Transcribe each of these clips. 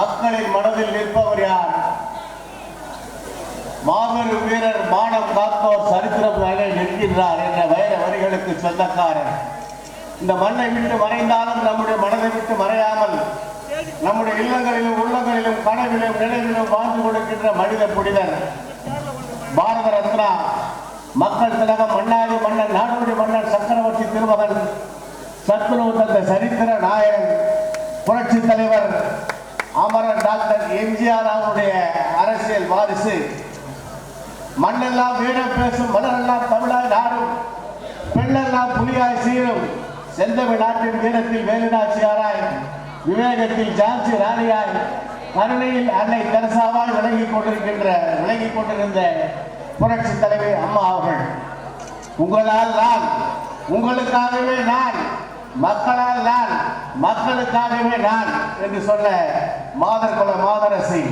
மக்களின் மனதில் நிற்பவர் யார்? மாபெரும் வீரர் மானம் காப்போர் சரித்திரம் நிற்கின்றார் என்ற வைர வரிகளுக்கு சொந்தக்காரர். இந்த மண்ணை விட்டு மறைந்தாலும் நம்முடைய மனதை விட்டு மறையாமல் நம்முடைய இல்லங்களிலும் உள்ளங்களிலும் கனவிலும் நினைவிலும் வாழ்ந்து கொடுக்கின்ற மனித புனிதர் பாரத ரத்னா மக்கள் திலகம் மன்னாதி மன்னன் நாடோடி மன்னன் சக்கரவர்த்தி திருமகன் சத்குரு தந்த சரித்திர நாயகன் புரட்சி தலைவர் அமரர் டாக்டர் எம்ஜிஆர் அவருடைய அரசியல் வாரிசு. மண்ணெல்லாம் வீரம் பேசும் மலரெல்லாம் தமிழாய் நாடும் பெண்ணெல்லாம் புலியாய் சீரும். செந்தமி நாட்டின் வீரத்தில் வேலுநாச்சியாராய் விவேகத்தில் ஜான்சி ராணியாய் கருணையில் அன்னை தெரசாவால் விளங்கிக் கொண்டிருக்கின்ற விளங்கிக் கொண்டிருந்த புரட்சி தலைவி அம்மா அவர்கள். உங்களால் நான் உங்களுக்காகவே நான் மக்களால் நான் மக்களுக்காகவே நான் என்று சொன்ன மாதர் குல மாதரசி.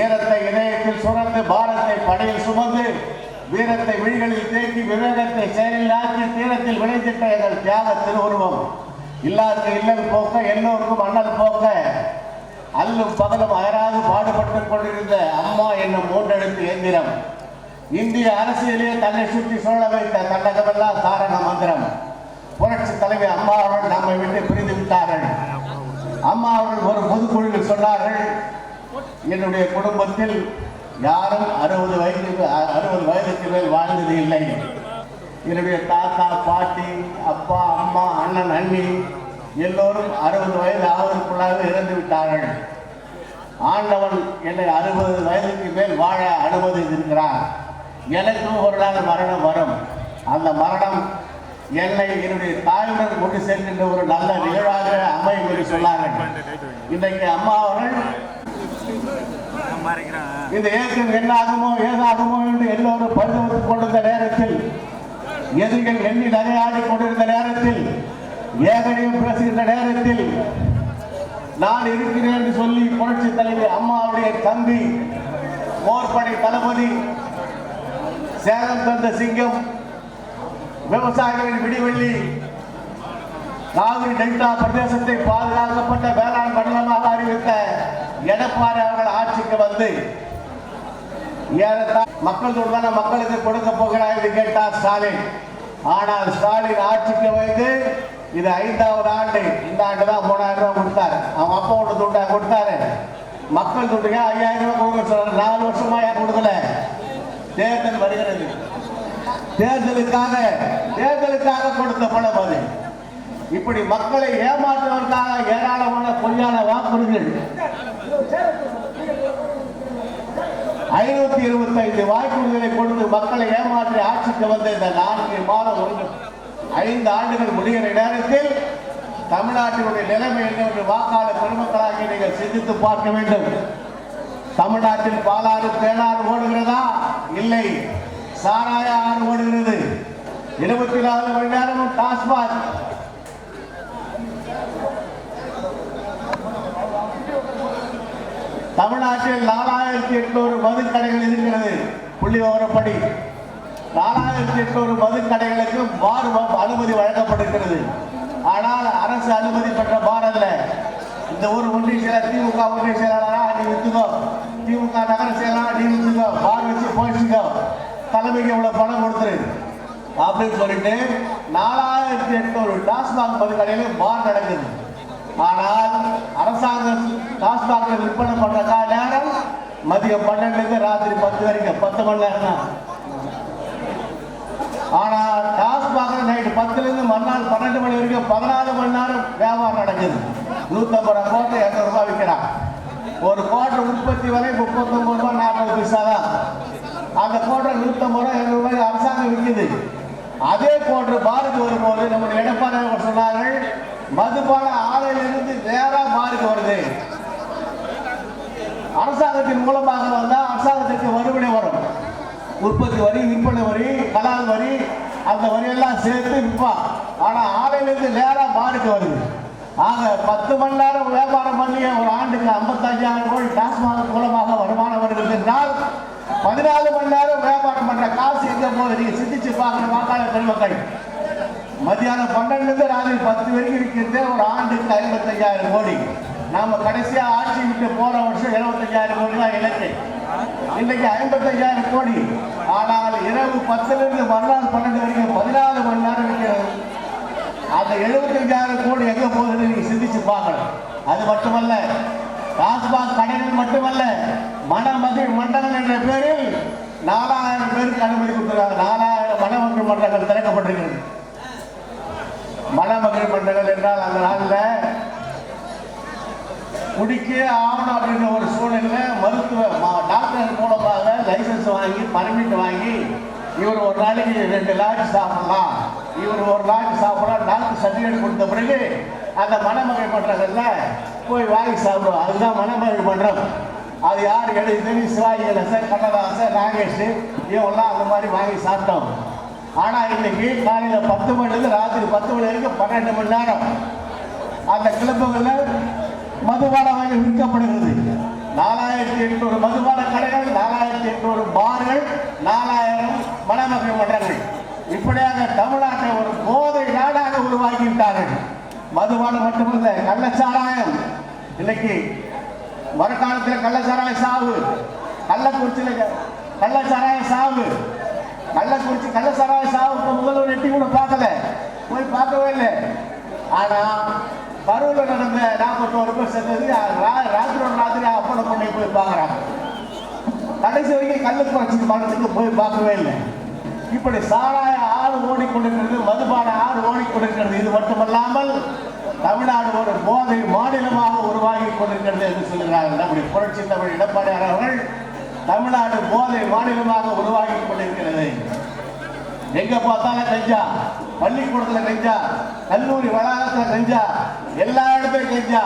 ஈரத்தை இதயத்தில் சுரந்து பாரத்தை படையில் சுமந்து வீரத்தை விழிகளில் தேக்கி விவேகத்தை செயலில் ஆக்கி தீரத்தில் விளைந்திட்ட எங்கள் தியாக திருவுருவம். இல்லாத இல்லல் போக்க எல்லோருக்கும் அண்ணல் போக்க அல்லும் பகலும் அயராது பாடுபட்டுக் கொண்டிருந்த அம்மா என்னும் மூன்றெழுத்து எந்திரம். இந்திய அரசியலே தன்னை சுற்றி சூழ வைத்த தன்னகமெல்லாம் தாரண மந்திரம். புரட்சி தலைவி அம்மாவுடன் நம்மை விட்டு பிரிந்து விட்டார்கள். அம்மா அவர்கள் ஒரு பொதுக்குழுவில் சொன்னார்கள் என்னுடைய குடும்பத்தில் யாரும் அறுபது வயதுக்கு அறுபது வயதுக்கு மேல் வாழ்ந்தது இல்லை. என்னுடைய தாத்தா பாட்டி அப்பா அம்மா அண்ணன் அண்ணி எல்லோரும் அறுபது வயது ஆவதற்குள்ளாக இறந்து விட்டார்கள். ஆண்டவன் என்னை அறுபது வயதுக்கு மேல் வாழ அனுமதித்திருக்கிறார். எனக்கும் ஒரு நாள் மரணம் வரும். அந்த மரணம் என்னை என்னுடைய தாயுடன் கொண்டு சேர்க்கின்ற ஒரு நல்ல நிகழ்வாக அமையும் என்று சொன்னார்கள். இன்றைக்கு அம்மா அவர்கள் இந்த இயக்கம் என்னாகுமோ ஏதாகுமோ என்று எல்லோரும் பரிதவித்துக் கொண்டிருந்த நேரத்தில் எதிரிகள் எண்ணி நகையாடி கொண்டிருந்த நேரத்தில் ஏகனையும் பேசுகின்ற நேரத்தில் நான் இருக்கிறேன் என்று சொல்லி புரட்சி தலைவர் அம்மாவுடைய தம்பி போர்படை தளபதி சேலம் தந்த சிங்கம் விவசாயிகளின் விடிவெள்ளி. காவிரி டெல்டா பிரதேசத்தை பாதுகாக்கப்பட்ட வேளாண் மண்டலமாக அறிவித்த எடப்பாடி அவர்கள் ஆட்சிக்கு வந்து மக்கள் தானே மக்களுக்கு கொடுக்க போகிறார் என்று கேட்டார் ஸ்டாலின். ஆனால் ஸ்டாலின் ஆட்சிக்கு வந்து இது ஐந்தாவது ஆண்டு இந்த ஆண்டு தான் மூணாயிரம் ரூபாய் கொடுத்தாரு. அவன் அப்பா ஒன்று துண்டா கொடுத்தாரு. மக்கள் துண்டுங்க ஐயாயிரம் ரூபாய் கொடுக்க சொல்றாரு நாலு வருஷமா ஏன் கொடுக்கல. தேர்தல் வருகிறது. தேர்தலுக்காக தேர்தலுக்காக கொடுத்த பணம் அது. இப்படி மக்களை ஏமாற்றுவதற்காக ஏராளமான பொய்யான வாக்குறுதிகள். ஐநூத்தி இருபத்தி ஐந்து வாய்ப்புகளை கொடுத்து மக்களை ஏமாற்றி ஆட்சிக்கு வந்த இந்த நான்கு மாதம் ஐந்து ஆண்டுகள் முடிகிற நேரத்தில் தமிழ்நாட்டினுடைய நிலைமை என்னவென்று வாக்காளர் பெருமக்களாக நீங்கள் சிந்தித்து பார்க்க வேண்டும். தமிழ்நாட்டில் பாலாறு தேனாறு ஓடுகிறதா? இல்லை. சாராய ஆறு ஓடுகிறது. இருபத்தி நாலு மணி நேரமும் டாஸ்மாக். தமிழ்நாட்டில் நாலாயிரத்தி எட்நூறு மது கடைகள் இருக்கிறது புள்ளி விவரப்படி. நாலாயிரத்தி எட்நூறு மதுக்கடைகளுக்கு பார் அனுமதி வழங்கப்பட்டிருக்கிறது. ஆனால் அரசு அனுமதி பெற்ற பார் அல்ல. இந்த ஊர் ஒன்றிய செயலர் திமுக ஒன்றிய செயலாளரா நீ வித்துக்கோ திமுக நகர செயலாளர் நீ வித்துக்கோ பார் வச்சு போயிச்சுக்கோ தலைமைக்கு இவ்வளவு பணம் கொடுத்துரு அப்படின்னு சொல்லிட்டு நாலாயிரத்தி எட்நூறு டாஸ்மாக் மதுக்கடையில பார் நடக்குது ஆனால் அரசாங்கம் டாஸ்மாக்ல விற்பனை பண்ணுற கா- நேரம்? மதியம் பன்னெண்டுல இருந்து ராத்திரி பத்து வரைக்கும். பத்து மணி நேரம் தான் ஆனால் டாஸ்மாக்ல நைட்டு பத்துல இருந்து மறுநாள் பன்னெண்டு மணி வரைக்கும் பதினாலு மணி நேரம் வியாபாரம் நடக்குது. நூத்தம்பது ரூபா கோட்டை இரநூறு ரூபாய் விற்கிறான். ஒரு கோட்டை உற்பத்தி வரை முப்பத்தொன்பது ரூபாய் நாற்பது பைசா தான் அந்த போன்ற நூத்தம்பது ரூபாய் இருநூறு ரூபாய் அரசாங்கம் விற்குது அதே போன்று பாருக்கு வரும்போது நம்முடைய எடப்பாடி அவர்கள் சொன்னார்கள் மதுபான ஆலையிலிருந்து நேராக பாருக்கு வருது. அரசாங்கத்தின் மூலமாக வந்தால் அரசாங்கத்திற்கு வறுவடை வரும். உற்பத்தி வரி விற்பனை வரி கலால் வரி அந்த வரியெல்லாம் சேர்த்து விற்பான் ஆனால் ஆலையிலிருந்து நேராக பாருக்கு வருது. ஆக பத்து மணி நேரம் வியாபாரம் பண்ணி ஒரு ஆண்டுக்கு ஐம்பத்தஞ்சாயிரம் கோடி டாஸ்மாக மூலமாக வருமானம் வருகிறது என்றால் பதினாலு மணி நேரம் வியாபாரம் பண்ற காசு எங்க போகுது? நீங்க சிந்திச்சு பார்க்கற வாக்காளர் பெருமக்கள் மத்தியானம் பன்னெண்டுல இருந்து ராத்திரி பத்து வரைக்கும் இருக்கிறது ஒரு ஆண்டுக்கு ஐம்பத்தஞ்சாயிரம் கோடி. நாம கடைசியா ஆட்சி விட்டு போன வருஷம் இருபத்தஞ்சாயிரம் கோடி தான் இலக்கு. இன்னைக்கு ஐம்பத்தஞ்சாயிரம் கோடி. ஆனால் இரவு பத்துல இருந்து மறுநாள் பன்னெண்டு வரைக்கும் பதினாலு மணி நேரம் இருக்கிறது. அந்த எழுபத்தஞ்சாயிரம் கோடி எங்க போகுதுன்னு நீங்க சிந்திச்சு பார்க்கணும். அது மட்டுமல்ல டாஸ்மாக் கடைகள் மட்டுமல்ல மணமகிழ் மண்டலம் என்ற பேரில் நாலாயிரம் பேருக்கு அனுமதி கொடுக்கிறார் நாலாயிரம் மணமகிழ் மன்றங்கள் திறக்கப்பட்டிருக்கிறது. மணமகிழ் மன்றங்கள் என்றால் அந்த நாளில் குடிக்க ஆகணும் அப்படின்ற ஒரு சூழ்நிலை மருத்துவ மா- டாக்டர் மூலமாக லைசன்ஸ் வாங்கி பர்மிட் வாங்கி இவர் ஒரு நாளைக்கு ரெண்டு லாட்ஜ் சாப்பிடலாம். இவர் ஒரு லாட்ஜ் சாப்பிட டாக்டர் சர்டிஃபிகேட் கொடுத்த பிறகு அந்த மனமகை மன்றங்கள்ல போய் வாங்கி சாப்பிடுவோம் அதுதான் மனமகை பண்றோம். அது யார் எழுதி சிவாஜி கணேசன் கண்ணதாசன் நாகேஷ் இவங்கெல்லாம் அந்த மாதிரி வாங்கி சாப்பிட்டோம். ஆனா இன்னைக்கு காலையில பத்து மணிலேருந்து ராத்திரி பத்து மணி வரைக்கும் பன்னெண்டு மணி நேரம். அந்த கிளப்புகளில் மதுபான வாங்கி விற்கப்படுகிறது நாலாயிரத்தி எட்நூறு மதுபான கடைகள் நாலாயிரத்தி எட்நூறு பார்கள் நாலாயிரம் மணமகள் மன்றங்கள் இப்படியாக தமிழ்நாட்டை ஒரு போதை நாடாக உருவாக்கி விட்டார்கள் மதுபானம் மட்டுமல்ல கள்ளச்சாராயம். இன்னைக்கு மறுகாலத்தில் கள்ளச்சாராய சாவு. கள்ளக்குறிச்சியில் கள்ளச்சாராய சாவு. கள்ளக்குறிச்சி கள்ளச்சாராய சாவுக்கு முதல்வர் எட்டி கூட பார்க்கல. போய் பார்க்கவே இல்லை. ஆனா கரூர்ல நடந்த நாற்பத்தோரு பேர் சேர்ந்தது ரா- ராத்திரி ஒரு ராத்திரி போய் பார்க்கறாங்க. கடைசி வரைக்கும் கள்ளக்குறிச்சி மரணத்துக்கு போய் பார்க்கவே இல்லை. இப்படி சாராய ஆறு ஓடிக்கொண்டிருக்கிறது மதுபான ஆறு ஓடிக்கொண்டிருக்கிறது இது மட்டுமல்லாமல் தமிழ்நாடு ஒரு போதை மாநிலமாக உருவாகி கொண்டிருக்கிறது என்று சொல்கிறார்கள் நம்முடைய புரட்சி தமிழ் எடப்பாடியார் அவர்கள் தமிழ்நாடு போதை மாநிலமாக உருவாகி கொண்டிருக்கிறது. எங்க பார்த்தாலும் கஞ்சா பள்ளிக்கூடத்துல கஞ்சா கல்லூரி வளாகத்துல கஞ்சா எல்லா இடத்துலயும் கஞ்சா.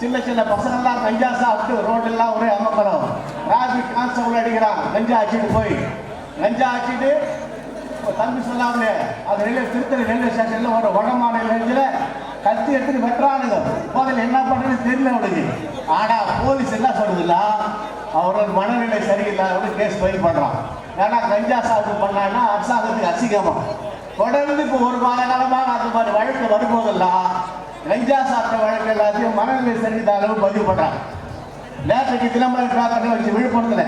சின்ன சின்ன பசங்கள்லாம் கஞ்சா சாப்பிட்டு ரோடெல்லாம் ஒரே அமக்கலம். டிராபிக் கான்ஸ்டபுள் அடிக்கிறான் கஞ்சா அடிச்சுட்டு போய். கஞ்சா அடிச்சுட்டு தம்பி சொல்லாமலே அது ரயில்வே திருத்தணி ரயில்வே ஸ்டேஷன்ல ஒரு வடமாநில ரேஞ்சில் கத்தி எடுத்துட்டு வெட்டுறானுங்க. முதல்ல என்ன பண்றதுன்னு தெரியல அவனுக்கு. ஆனா போலீஸ் என்ன சொல்லுதுன்னா அவரோட மனநிலை சரியில்லாத கேஸ் ஃபைல் பண்றான். ஏன்னா கஞ்சா சாப்பிட்டு பண்ணான்னா அரசாங்கத்துக்கு அசிங்கமா. தொடர்ந்து இப்போ ஒரு மாத காலமாக அந்த மாதிரி வழக்கு வரும்போதெல்லாம் கஞ்சா சாப்பிட்ட வழக்கு எல்லாத்தையும் மனநிலை சரியில்லாத அளவு பதிவு பண்றாங்க. நேற்றுக்கு தினமலை பேப்பர்ல வச்சு விழுப்புரத்துல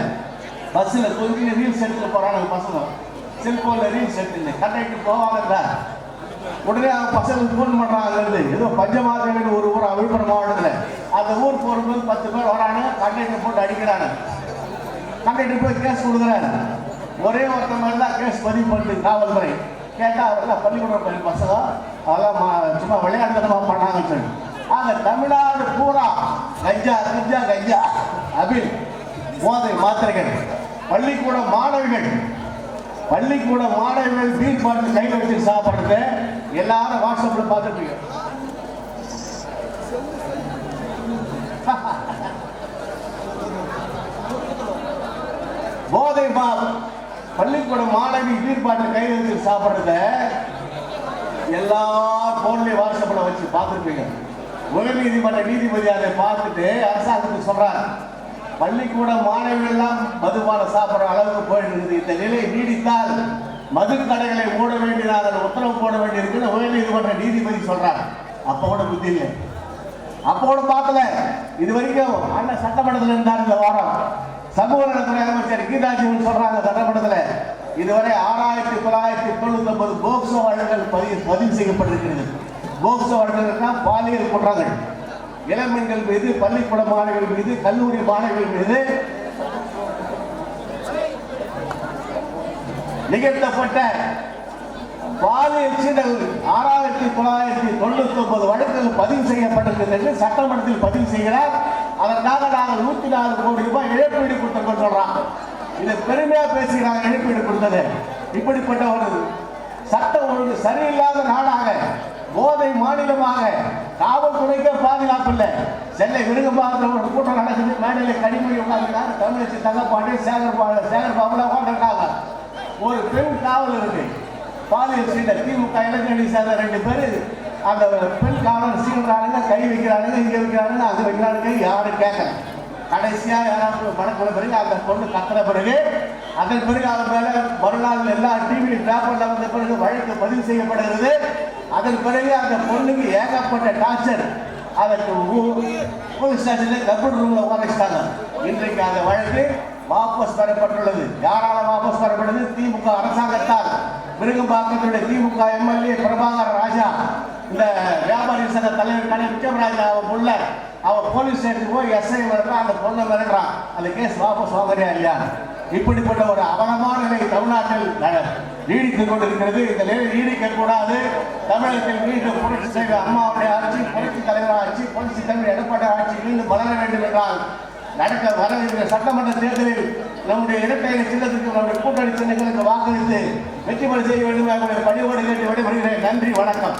பஸ்ஸில் தூக்கி ரீல்ஸ் எடுத்துட்டு போறாங்க பசங்க. செல்போன்ல ரீல்ஸ் எடுத்துட்டு கண்டக்டர் போவாங்க உடனே அவங்க பசங்க ஃபோன் பண்ணுறாங்க அதுலேருந்து ஏதோ பஞ்சமாதவன் ஒரு ஊர் விழுப்புரம் மாவட்டத்தில். அந்த ஊர் போகும்போது பத்து பேர் வராங்க கண்டக்டர் போட்டு அடிக்கிறாங்க. கண்டக்டர் போய் கேஸ் கொடுக்குறாரு ஒரே ஒருத்த மாதிரி தான் கேஸ் பதிவு பண்ணிட்டு காவல்துறை. கேட்டால் அவரெல்லாம் பள்ளிக்கூடம் பள்ளி பசங்க அதெல்லாம் மா- சும்மா விளையாட்டுத்தனமா பண்ணாங்கன்னு சொல்லி. ஆக தமிழ்நாடு பூரா கஞ்சா கஞ்சா கஞ்சா. அபில் போதை மாத்திரைகள் பள்ளிக்கூட மாணவிகள் பள்ளிக்கூட மாணவர்கள் பீர் பாட்டில் கையில் வச்சு சாப்பிடுறது எல்லாரும் வாட்ஸ்அப்ல பார்த்துட்டு இருக்கோம் போதை பால். பள்ளிக்கூட மாணவி பீர் பாட்டில் கையில் வச்சு சாப்பிடுறத எல்லா போன்லயும் வாட்ஸ்அப்ல வச்சு பார்த்துருப்பீங்க உயர் நீதிமன்ற நீதிபதி அதை பார்த்துட்டு அரசாங்கத்துக்கு சொல்றாரு. பள்ளிக்கூட மாணவிகள் எல்லாம் மதுபான சாப்பிட்ற அளவுக்கு போயிட்டு இந்த நிலை நீடித்தால் மது கடைகளை மூட வேண்டியதாக உத்தரவு போட வேண்டியிருக்குன்னு உயர் நீதிமன்ற நீதிபதி சொல்றாங்க அப்ப கூட புத்தி இல்லை அப்போ கூட பார்க்கல. இது வரைக்கும் அண்ணன் சட்டமன்றத்தில் இருந்தார் இந்த வாரம். சமூக நலத்துறை அமைச்சர் கீதாஜிவன் சொல்றாங்க சட்டமன்றத்தில். இதுவரை ஆறாயிரத்தி தொள்ளாயிரத்தி தொண்ணூத்தி ஒன்பது போக்சோ வழக்குகள் பதிவு பதிவு செய்யப்பட்டிருக்கிறது. போக்சோ வழக்குகள்னா பாலியல் குற்றங்கள். இளம்பெண்கள் மீது பள்ளிக்கூட மாணவர்கள் மீது கல்லூரி மாணவர்கள் மீது நிகழ்த்தப்பட்ட பாலியல் சீண்டல் ஆறாயிரத்தி தொள்ளாயிரத்தி தொண்ணூத்தி ஒன்பது வழக்குகள் பதிவு செய்யப்பட்டிருக்கிறது என்று சட்டமன்றத்தில் பதிவு செய்கிறார். அதற்காக நாங்கள் நூத்தி நாலு கோடி ரூபாய் இழப்பீடு கொடுத்தோம் சொல்றான் இதை பெருமையா பேசுகிறாங்க இழப்பீடு கொடுத்தது. இப்படிப்பட்ட ஒரு சட்டம் ஒழுங்கு சரியில்லாத நாடாக போதை மாநிலமாக காவல்துறைக்கே பாதுகாப்பு இல்லை. சென்னை விருகம்பாக்கத்தில் ஒரு கூட்டம் நடக்குது. மேடையில் கனிமொழி உட்காந்துருக்காங்க தமிழச்சி தங்கப்பாண்டி சேகர் பா சேகர் பாபுல உட்காந்துருக்காங்க ஒரு பெண் காவல் இருக்கு. பாலியல் சீண்டர் திமுக இளைஞரணி சேர்ந்த ரெண்டு பேர். அந்த பெண் காவலர் சீண்டுறானுங்க கை வைக்கிறானுங்க இங்கே வைக்கிறானுங்க அது வைக்கிறானுங்க யாரும் கேட்கல. கடைசியாக யாராவது வழக்கின பிறகு அந்த பொண்ணு கத்துற பிறகு அதன் பிறகு அவர் மேல மறுநாள் எல்லா டிவி பேப்பர்ல வந்த பிறகு வழக்கு பதிவு செய்யப்படுகிறது அதன் பிறகு அந்த பொண்ணுக்கு ஏகப்பட்ட டார்ச்சர் அதற்கு போலீஸ் ஸ்டேஷனில் கப்பல் ரூம்ல உட்காந்துட்டாங்க இன்றைக்கு அந்த வழக்கு வாபஸ் பெறப்பட்டுள்ளது. யாரால வாபஸ் பெறப்பட்டது? திமுக அரசாங்கத்தால். விருகம்பாக்கத்துடைய திமுக எம்எல்ஏ பிரபாகர் ராஜா. இந்த வியாபாரி சங்க தலைவர் கலை விக்ரமராஜா அவன் உள்ள அவன் போலீஸ் ஸ்டேஷனுக்கு போய் எஸ்ஐ மிரட்டுறான் அந்த பொண்ணை மிரட்டுறான். அந்த கேஸ் வாபஸ் வாங்குறியா இல்லையா? இப்படிப்பட்ட ஒரு அவலமான நிலை தமிழ்நாட்டில் நீடித்துக் கொண்டிருக்கிறது. இந்த நிலை நீடிக்க கூடாது. தமிழகத்தில் மீண்டும் புரட்சி செய்த அம்மாவுடைய ஆட்சி புரட்சி தலைவர் ஆட்சி புரட்சி தலைவர் எடப்பாடி ஆட்சி மீண்டும் வளர வேண்டும் என்றால் நடக்க வர இருக்கிற சட்டமன்ற தேர்தலில் நம்முடைய இரட்டை சின்னத்திற்கு நம்முடைய கூட்டணி சின்னங்களுக்கு வாக்களித்து வெற்றி பெற செய்ய வேண்டும் என்ற பணியோடு கேட்டு விடைபெறுகிறேன். நன்றி வணக்கம்.